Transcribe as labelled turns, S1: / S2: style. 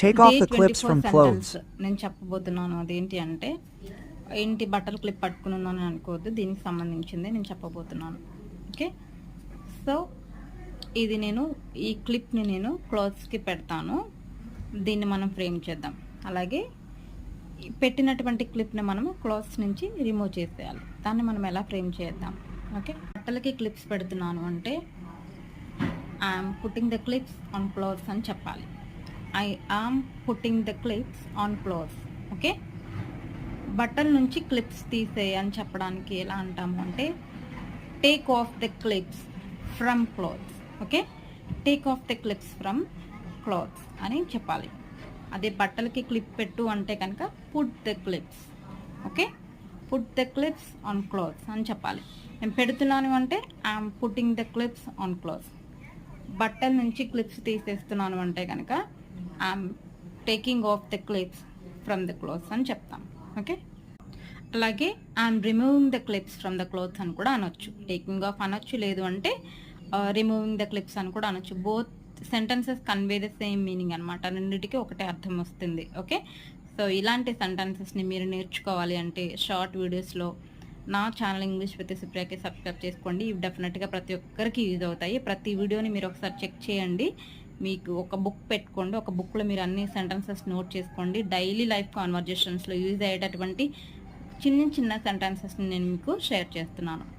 S1: Take off the clips from clothes.
S2: నేను చెప్పబోతున్నాను. అదేంటి అంటే ఇంటి బట్టలు క్లిప్ పట్టుకుని ఉన్నాను అనుకోవద్దు. దీనికి సంబంధించింది నేను చెప్పబోతున్నాను. ఓకే? సో ఇది నేను ఈ క్లిప్ని నేను క్లోత్స్కి పెడతాను. దీన్ని మనం ఫ్రేమ్ చేద్దాం. అలాగే పెట్టినటువంటి క్లిప్ని మనం క్లాత్స్ నుంచి రిమూవ్ చేసేయాలి. దాన్ని మనం ఎలా ఫ్రేమ్ చేద్దాం? ఓకే? బట్టలకి క్లిప్స్ పెడుతున్నాను అంటే I'm putting the clips on clothes అని చెప్పాలి. I am putting the clips on clothes okay బట్టల నుంచి క్లిప్స్ తీసే అని చెప్పడానికి ఎలా అంటాము అంటే take off the clips from clothes okay take off the clips from clothes అని చెప్పాలి. అదే బట్టలకి క్లిప్ పెట్టు అంటే కనుక put the clips okay put the clips on clothes అని చెప్పాలి. నేను పెడుతున్నాను అంటే I'm putting the clips on clothes బట్టల నుంచి క్లిప్స్ తీసేస్తున్నాను అంటే కనుక I'm taking off the clips from the clothes అని చెప్తాం. ఓకే అలాగే I'm removing the clips from the clothes అని కూడా అనొచ్చు. టేకింగ్ ఆఫ్ అనొచ్చు లేదు అంటే రిమూవింగ్ ద క్లిప్స్ అని కూడా అనొచ్చు. Both sentences convey the same meaning అనమాట రెండింటికి ఒకటే అర్థం వస్తుంది. ఓకే సో ఇలాంటి సెంటెన్సెస్ని మీరు నేర్చుకోవాలి అంటే షార్ట్ వీడియోస్లో నా ఛానల్ ఇంగ్లీష్ విత్ సుప్రియాకి సబ్స్క్రైబ్ చేసుకోండి. ఇవి డెఫినెట్గా ప్రతి ఒక్కరికి యూజ్ అవుతాయి. ప్రతి వీడియోని మీరు ఒకసారి చెక్ చేయండి. మీకు ఒక బుక్ పెట్టుకోండి. ఒక బుక్లో మీరు అన్ని సెంటెన్సెస్ నోట్ చేసుకోండి. డైలీ లైఫ్ కాన్వర్జేషన్స్లో యూజ్ అయ్యేటటువంటి చిన్న చిన్న సెంటెన్సెస్ని నేను మీకు షేర్ చేస్తున్నాను.